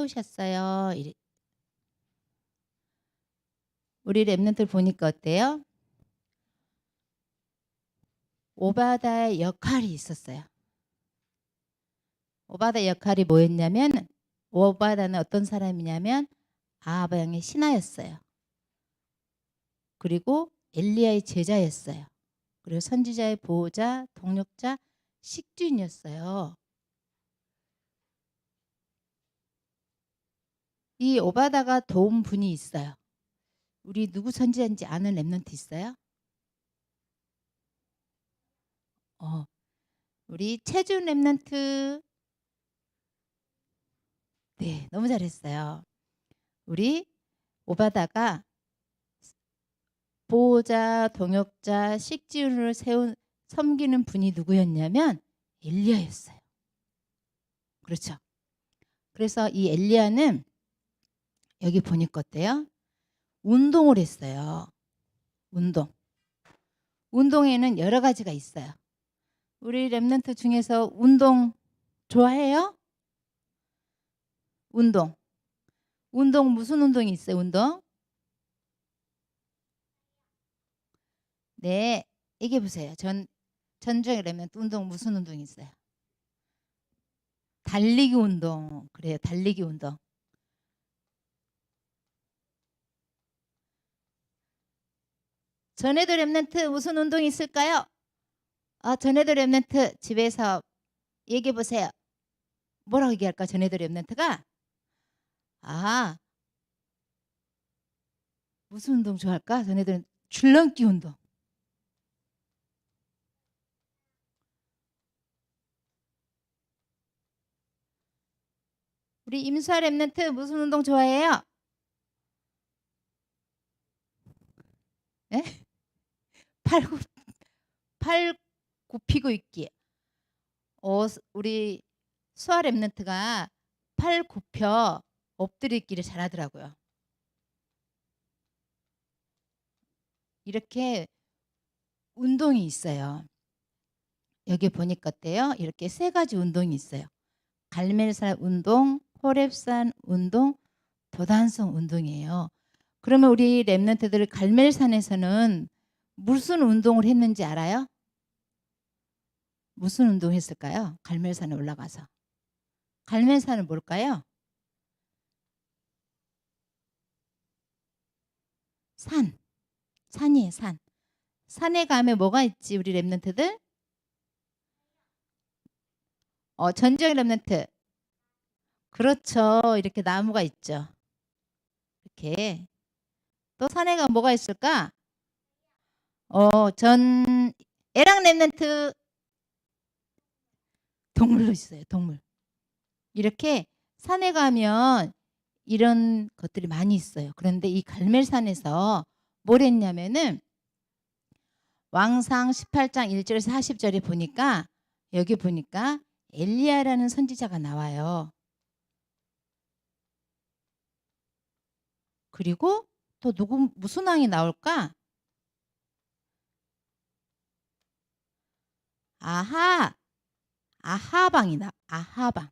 오셨어요. 우리 랩런트를 보니까 어때요? 오바다의 역할이 있었어요. 오바다 역할이 뭐였냐면 오바다는 어떤 사람이냐면 아하방의 신하였어요. 그리고 엘리야의 제자였어요. 그리고 선지자의 보호자, 동력자, 식주인이었어요. 이 오바다가 도운 분이 있어요. 우리 누구 선지자인지 아는 랩런트 있어요? 어, 우리 최준 랩런트. 네, 너무 잘했어요. 우리 오바다가 보호자, 동역자, 식지훈을 세운 섬기는 분이 누구였냐면 엘리야였어요. 그렇죠. 그래서 이 엘리야는 여기 보니까 어때요? 운동을 했어요. 운동. 운동에는 여러 가지가 있어요. 우리 랩런트 중에서 운동 좋아해요? 운동. 운동 무슨 운동이 있어요? 운동? 네, 얘기해 보세요. 전 전주에 랩런트 운동 무슨 운동이 있어요? 달리기 운동. 그래요. 달리기 운동. 전에도 랩런트 무슨 운동이 있을까요? 아, 전에도 랩런트 집에서 얘기해 보세요. 뭐라고 얘기할까? 전에도 랩런트가 아 무슨 운동 좋아할까? 전에들은 줄넘기 운동. 우리 임수아 랩런트 무슨 운동 좋아해요? 예? 팔, 굽, 팔 굽히고 있기. 어, 우리 수아 랩런트가 팔 굽혀 엎드리기를 잘하더라고요. 이렇게 운동이 있어요. 여기 보니까 어때요? 이렇게 세 가지 운동이 있어요. 갈멜산 운동, 호랩산 운동, 도단성 운동이에요. 그러면 우리 랩런트들 갈멜산에서는 무슨 운동을 했는지 알아요? 무슨 운동 했을까요? 갈멜산에 올라가서. 갈멜산은 뭘까요? 산. 산이에요, 산. 산에 가면 뭐가 있지, 우리 랩런트들? 어, 전지형 랩런트. 그렇죠. 이렇게 나무가 있죠. 이렇게. 또 산에 가면 뭐가 있을까? 어, 전, 에랑 랩런트. 동물로 있어요, 동물. 이렇게 산에 가면 이런 것들이 많이 있어요. 그런데 이 갈멜산에서 뭘 했냐면은 왕상 18장 1절에서 40절에 보니까 여기 보니까 엘리야라는 선지자가 나와요. 그리고 또 누구 무슨 왕이 나올까? 아하 아하방이 나 아하방.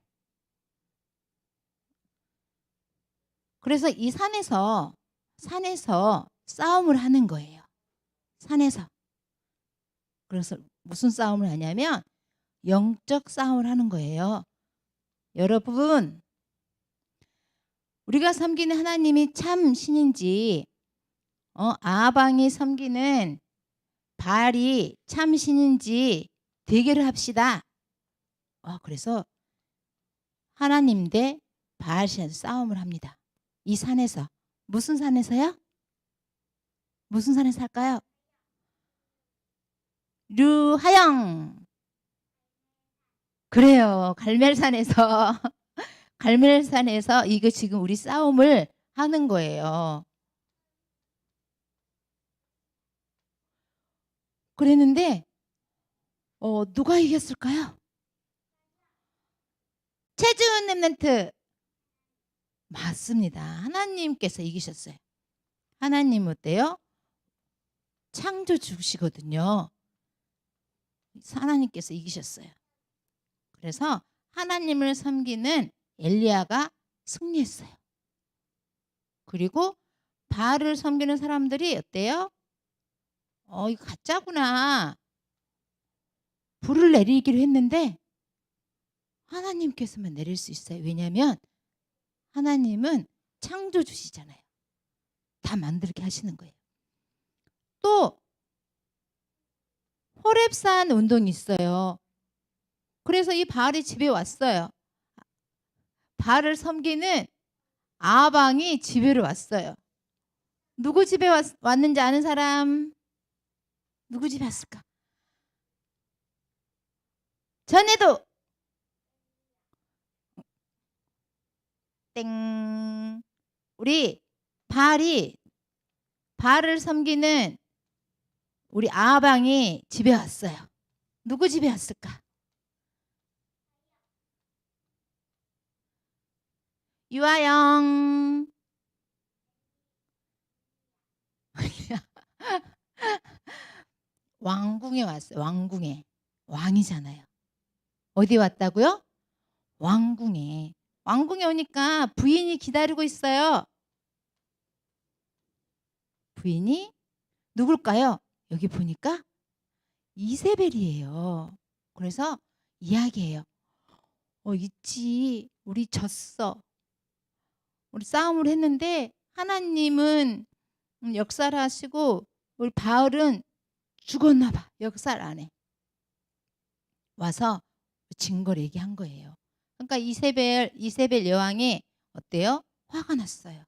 그래서 이 산에서 산에서 싸움을 하는 거예요. 산에서. 그래서 무슨 싸움을 하냐면 영적 싸움을 하는 거예요. 여러분, 우리가 섬기는 하나님이 참 신인지, 어, 아방이 섬기는 바알이 참 신인지 대결을 합시다. 어, 그래서 하나님 대 바알신에서 싸움을 합니다. 이 산에서 무슨 산에서요? 무슨 산에서 할까요? 류하영. 그래요. 갈멜산에서 갈멜산에서 이거 지금 우리 싸움을 하는 거예요. 그랬는데 어, 누가 이겼을까요? 최준 랩런트 맞습니다. 하나님께서 이기셨어요. 하나님 어때요? 창조주시거든요. 하나님께서 이기셨어요. 그래서 하나님을 섬기는 엘리야가 승리했어요. 그리고 바알을 섬기는 사람들이 어때요? 어, 이거 가짜구나. 불을 내리기로 했는데 하나님께서만 내릴 수 있어요. 왜냐하면 하나님은 창조주시잖아요. 다 만들게 하시는 거예요. 또 호랩산 운동이 있어요. 그래서 이 바알이 집에 왔어요. 바알을 섬기는 아방이 집에로 왔어요. 누구 집에 왔, 왔는지 아는 사람? 누구 집에 왔을까? 전에도 땡 우리 바알이 바알을 섬기는 우리 아방이 집에 왔어요. 누구 집에 왔을까? 유아영 왕궁에 왔어요. 왕궁에 왕이잖아요. 어디 왔다고요? 왕궁에 왕궁에 오니까 부인이 기다리고 있어요. 부인이 누굴까요? 여기 보니까 이세벨이에요. 그래서 이야기해요. 어, 있지. 우리 졌어. 우리 싸움을 했는데 하나님은 음, 역사를 하시고 우리 바울은 죽었나 봐. 역사를 안 해. 와서 증거를 얘기한 거예요. 그러니까 이세벨 이세벨 여왕이 어때요? 화가 났어요.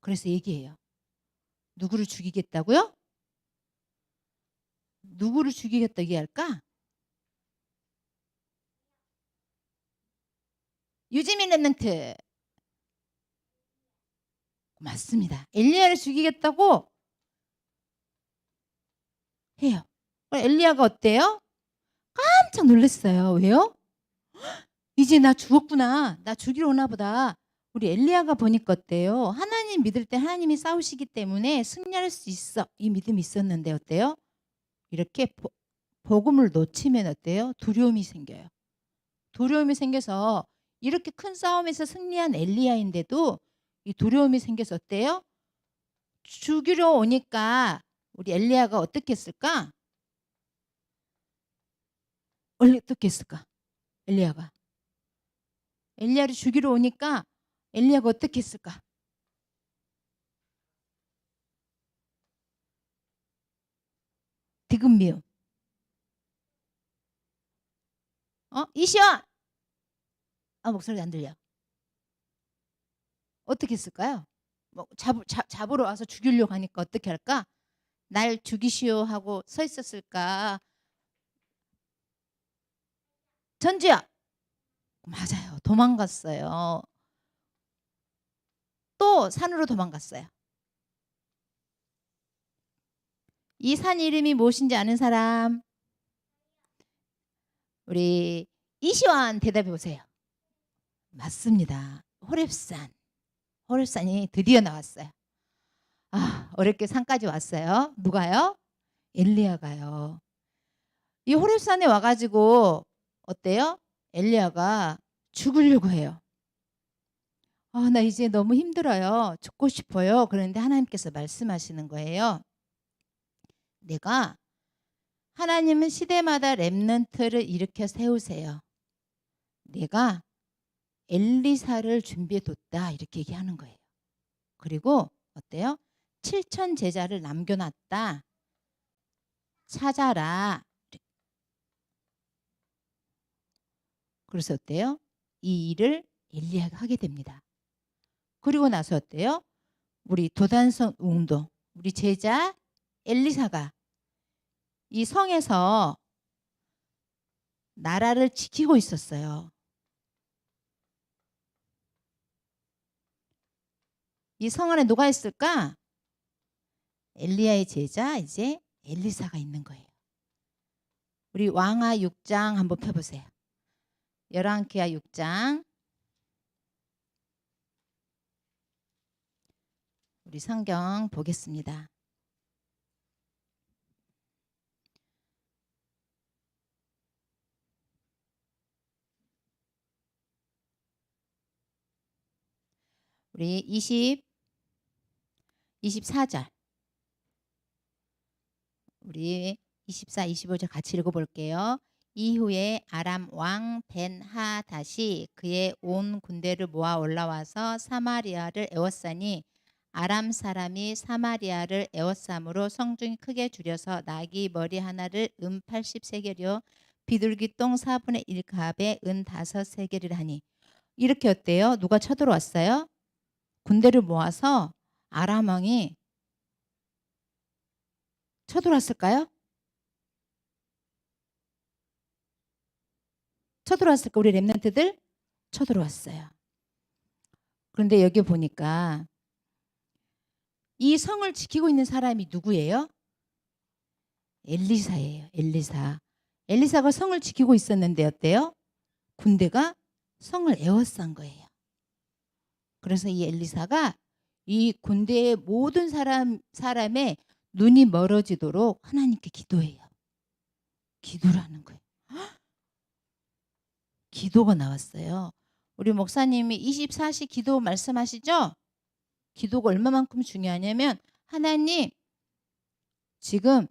그래서 얘기해요. 누구를 죽이겠다고요? 누구를 죽이겠다 얘기할까? 유지민 랩런트 맞습니다. 엘리야를 죽이겠다고 해요. 엘리야가 어때요? 깜짝 놀랐어요. 왜요? 이제 나 죽었구나. 나 죽이러 오나 보다. 우리 엘리야가 보니까 어때요? 하나님 믿을 때 하나님이 싸우시기 때문에 승리할 수 있어. 이 믿음이 있었는데 어때요? 이렇게 보, 복음을 놓치면 어때요? 두려움이 생겨요. 두려움이 생겨서 이렇게 큰 싸움에서 승리한 엘리야인데도 이 두려움이 생겨서 어때요? 죽이러 오니까 우리 엘리야가 어떻게 했을까? 어떻게 했을까? 엘리야가 엘리야를 죽이러 오니까 엘리야가 어떻게 했을까? 디귿 미음 어? 이시원 아 목소리 안 들려 어떻게 했을까요? 뭐 잡, 잡, 잡으러 와서 죽이려고 하니까 어떻게 할까? 날 죽이시오 하고 서 있었을까? 전지야 맞아요. 도망갔어요. 또 산으로 도망갔어요. 이 산 이름이 무엇인지 아는 사람? 우리 이시완 대답해 보세요. 맞습니다. 호랩산. 호랩산이 드디어 나왔어요. 아, 어렵게 산까지 왔어요. 누가요? 엘리야가요. 이 호랩산에 와가지고 어때요? 엘리야가 죽으려고 해요. 아, 나 이제 너무 힘들어요. 죽고 싶어요. 그런데 하나님께서 말씀하시는 거예요. 내가 하나님은 시대마다 렘넌트를 일으켜 세우세요. 내가 엘리사를 준비해 뒀다 이렇게 얘기하는 거예요. 그리고 어때요? 7천 제자를 남겨놨다. 찾아라. 그래서 어때요? 이 일을 엘리야가 하게 됩니다. 그리고 나서 어때요? 우리 도단성 운동, 우리 제자 엘리사가 이 성에서 나라를 지키고 있었어요. 이 성 안에 누가 있을까? 엘리야의 제자 이제 엘리사가 있는 거예요. 우리 왕하 6장 한번 펴보세요. 열왕기하 6장 우리 성경 보겠습니다. 우리 20 24절. 우리 24, 25절 같이 읽어볼게요. 이후에 아람 왕 벤하 다시 그의 온 군대를 모아 올라와서 사마리아를 에워싸니 아람 사람이 사마리아를 에워싸므로 성중이 크게 줄여서 나귀 머리 하나를 은 80세겔이요 비둘기 똥 4분의 1 갑에 은 5세겔이라 하니 이렇게 어때요? 누가 쳐들어왔어요? 군대를 모아서 아람 왕이 쳐들어왔을까요? 쳐들어왔을까? 우리 랩런트들 쳐들어왔어요. 그런데 여기 보니까 이 성을 지키고 있는 사람이 누구예요? 엘리사예요. 엘리사. 엘리사가 성을 지키고 있었는데 어때요? 군대가 성을 에워싼 거예요. 그래서 이 엘리사가 이 군대의 모든 사람 사람의 눈이 멀어지도록 하나님께 기도해요. 기도를 하는 거예요. 헉! 기도가 나왔어요. 우리 목사님이 24시 기도 말씀하시죠? 기도가 얼마만큼 중요하냐면 하나님 지금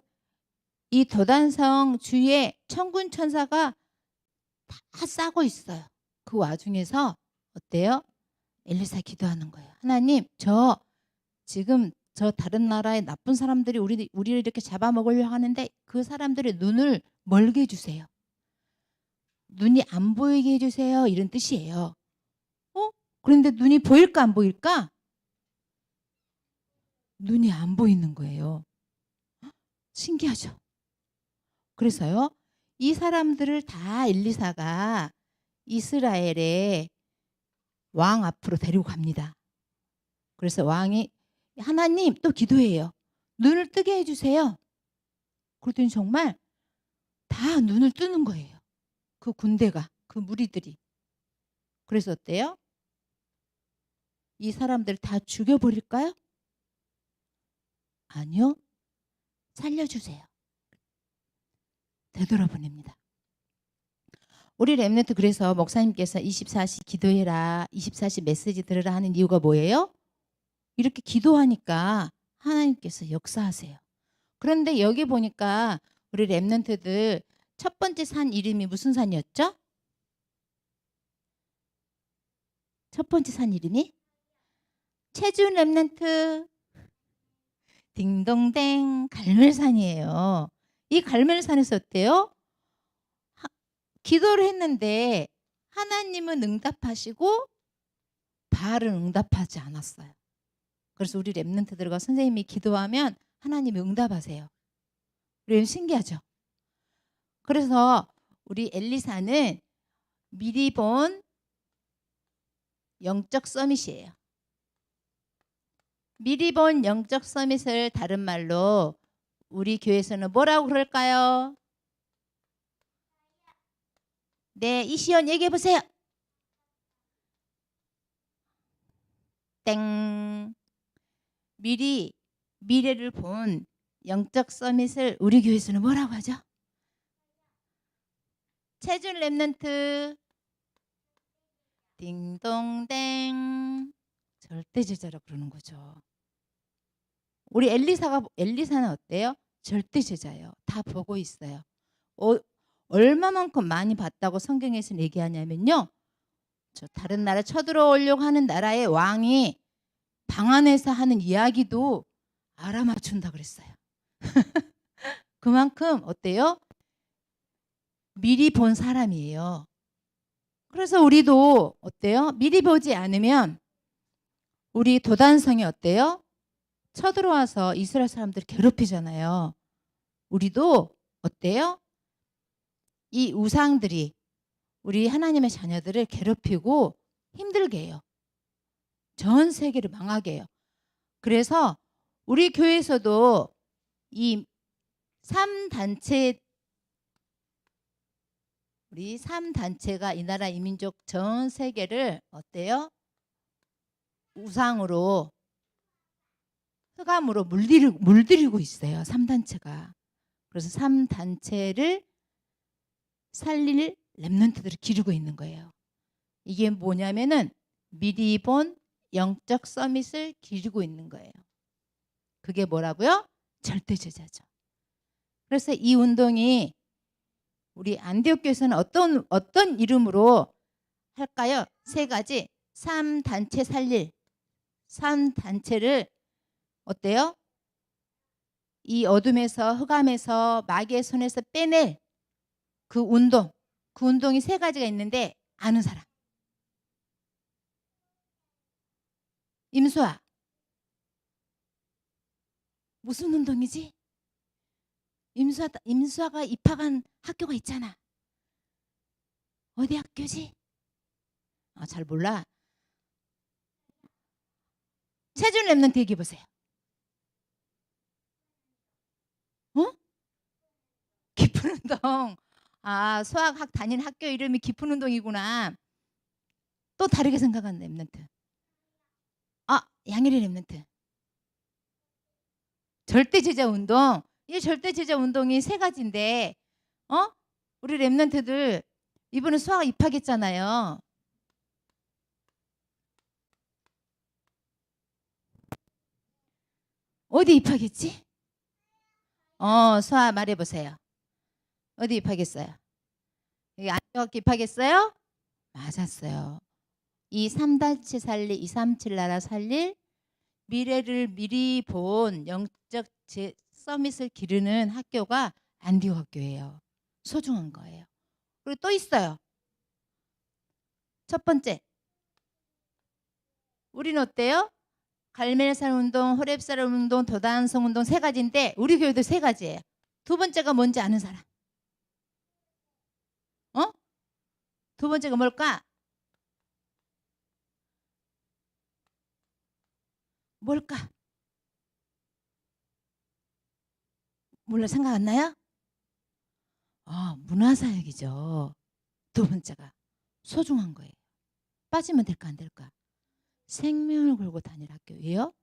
이 도단성 주위에 천군 천사가 다 싸고 있어요. 그 와중에서 어때요? 엘리사 기도하는 거예요. 하나님, 저 지금 저 다른 나라의 나쁜 사람들이 우리 우리를 이렇게 잡아먹으려 하는데 그 사람들의 눈을 멀게 해 주세요. 눈이 안 보이게 해주세요. 이런 뜻이에요. 어? 그런데 눈이 보일까 안 보일까? 눈이 안 보이는 거예요. 헉, 신기하죠? 그래서요, 이 사람들을 다 엘리사가 이스라엘의 왕 앞으로 데리고 갑니다. 그래서 왕이 하나님 또 기도해요. 눈을 뜨게 해주세요. 그랬더니 정말 다 눈을 뜨는 거예요. 그 군대가, 그 무리들이. 그래서 어때요? 이 사람들 다 죽여버릴까요? 아니요. 살려주세요. 되돌아보냅니다. 우리 랩네트 그래서 목사님께서 24시 기도해라, 24시 메시지 들으라 하는 이유가 뭐예요? 이렇게 기도하니까 하나님께서 역사하세요. 그런데 여기 보니까 우리 랩런트들 첫 번째 산 이름이 무슨 산이었죠? 첫 번째 산 이름이 체준 랩런트 딩동댕 갈멜산이에요. 이 갈멜산에서 어때요? 하- 기도를 했는데 하나님은 응답하시고 바알은 응답하지 않았어요. 그래서 우리 랩런트들과 선생님이 기도하면 하나님이 응답하세요. 우리 신기하죠? 그래서 우리 엘리사는 미리 본 영적 서밋이에요. 미리 본 영적 서밋을 다른 말로 우리 교회에서는 뭐라고 그럴까요? 네, 이시연 얘기해 보세요. 땡. 미리 미래를 본 영적 서밋을 우리 교회에서는 뭐라고 하죠? 체준 랩넌트 딩동댕 절대 제자라 그러는 거죠. 우리 엘리사가 엘리사는 어때요? 절대 제자예요. 다 보고 있어요. 어, 얼마만큼 많이 봤다고 성경에서 얘기하냐면요. 저 다른 나라 쳐들어오려고 하는 나라의 왕이 방 안에서 하는 이야기도 알아맞춘다 그랬어요. 그만큼 어때요? 미리 본 사람이에요. 그래서 우리도 어때요? 미리 보지 않으면 우리 도단성이 어때요? 쳐들어와서 이스라엘 사람들 괴롭히잖아요. 우리도 어때요? 이 우상들이 우리 하나님의 자녀들을 괴롭히고 힘들게 해요. 전 세계를 망하게 해요. 그래서 우리 교회에서도 이 3단체 우리 3단체가 이 나라 이민족 전 세계를 어때요? 우상으로 흑암으로 물들이고, 물들이고 있어요. 3단체가. 그래서 3단체를 살릴 랩런트들을 기르고 있는 거예요. 이게 뭐냐면은 미리 본 영적 서밋을 기르고 있는 거예요. 그게 뭐라고요? 절대 제자죠. 그래서 이 운동이 우리 안디옥 교회에서는 어떤 어떤 이름으로 할까요? 세 가지. 삼 단체 살릴. 삼 단체를 어때요? 이 어둠에서 흑암에서 마귀의 손에서 빼낼 그 운동. 그 운동이 세 가지가 있는데 아는 사람. 임수아. 무슨 운동이지? 임수아, 임수아가 입학한 학교가 있잖아. 어디 학교지? 아, 잘 몰라. 체중 랩런트 얘기해 보세요. 어? 깊은 운동. 아, 수학학 다니는 학교 이름이 깊은 운동이구나. 또 다르게 생각하는 랩런트. 아, 양일의 랩런트. 절대 제자 운동. 이 절대 제자 운동이 세 가지인데, 어? 우리 랩런트들 이번에 수학 입학했잖아요. 어디 입학했지? 어, 수아 말해 보세요. 어디 입학했어요? 여기 안쪽 입학했어요? 맞았어요. 이 삼단체 살릴, 이삼칠 나라 살릴 미래를 미리 본 영적 제, 서밋을 기르는 학교가 안디오 학교예요. 소중한 거예요. 그리고 또 있어요. 첫 번째. 우리는 어때요? 갈멜살 운동, 호랩살 운동, 도단성 운동 세 가지인데 우리 교회도 세 가지예요. 두 번째가 뭔지 아는 사람. 어? 두 번째가 뭘까? 뭘까? 몰라 생각 안 나요? 아, 문화사역이죠. 두 번째가 소중한 거예요. 빠지면 될까 안 될까? 생명을 걸고 다닐 학교예요.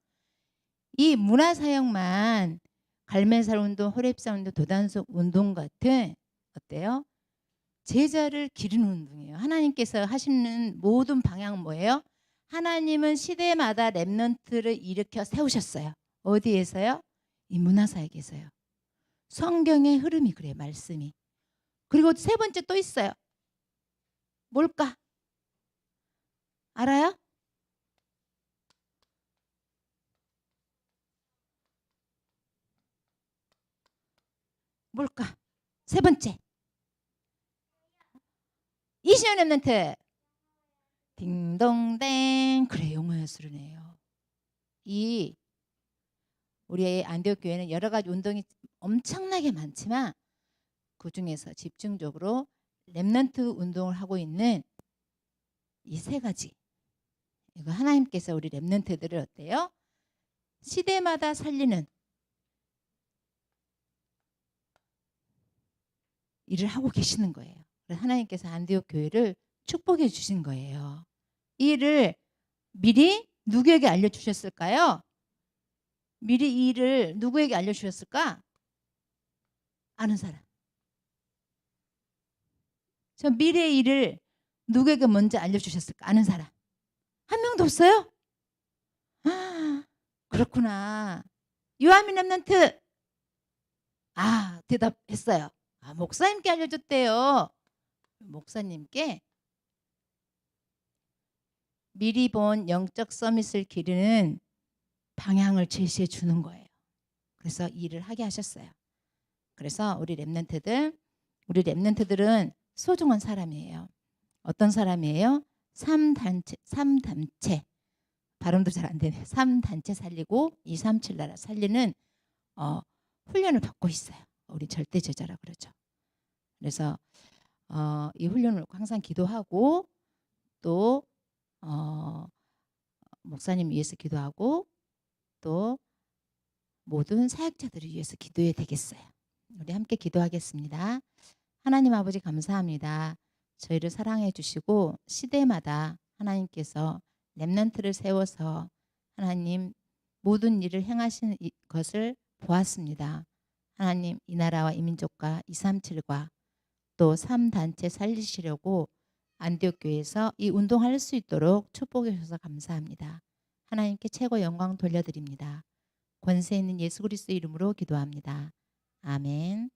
이 문화사역만 갈매살 운동, 호랩사 운동, 도단속 운동 같은 어때요? 제자를 기르는 운동이에요. 하나님께서 하시는 모든 방향은 뭐예요? 하나님은 시대마다 랩넌트를 일으켜 세우셨어요. 어디에서요? 이 문화사역에서요. 성경의 흐름이 그래 말씀이. 그리고 세 번째 또 있어요. 뭘까? 알아요? 뭘까? 세 번째. 이시연 랩런트. 딩동댕. 그래 영어 예술이네요. 이 우리 안디옥 교회는 여러 가지 운동이 엄청나게 많지만 그 중에서 집중적으로 랩런트 운동을 하고 있는 이 세 가지. 이거 하나님께서 우리 랩런트들을 어때요? 시대마다 살리는 일을 하고 계시는 거예요. 하나님께서 안디옥 교회를 축복해 주신 거예요. 이 일을 미리 누구에게 알려주셨을까요? 미리 이 일을 누구에게 알려주셨을까? 아는 사람. 저 미래의 일을 누구에게 먼저 알려주셨을까? 아는 사람. 한 명도 없어요? 아, 그렇구나. 요한민 랩런트. 아, 대답했어요. 아, 목사님께 알려줬대요. 목사님께 미리 본 영적 서밋을 기르는 방향을 제시해 주는 거예요. 그래서 일을 하게 하셨어요. 그래서 우리 랩런트들, 우리 랩런트들은 소중한 사람이에요. 어떤 사람이에요? 3단체, 3단체. 발음도 잘 안 되네. 3단체 살리고 237 나라 살리는 어, 훈련을 받고 있어요. 우리 절대 제자라 그러죠. 그래서 어, 이 훈련을 항상 기도하고 또 어, 목사님 위해서 기도하고 또 모든 사역자들을 위해서 기도해야 되겠어요. 우리 함께 기도하겠습니다. 하나님 아버지 감사합니다. 저희를 사랑해 주시고 시대마다 하나님께서 렘넌트를 세워서 하나님 모든 일을 행하시는 것을 보았습니다. 하나님 이 나라와 이 민족과 237과 또 3단체 살리시려고 안디옥 교회에서 이 운동할 수 있도록 축복해 주셔서 감사합니다. 하나님께 최고 영광 돌려드립니다. 권세 있는 예수 그리스도 이름으로 기도합니다. 아멘.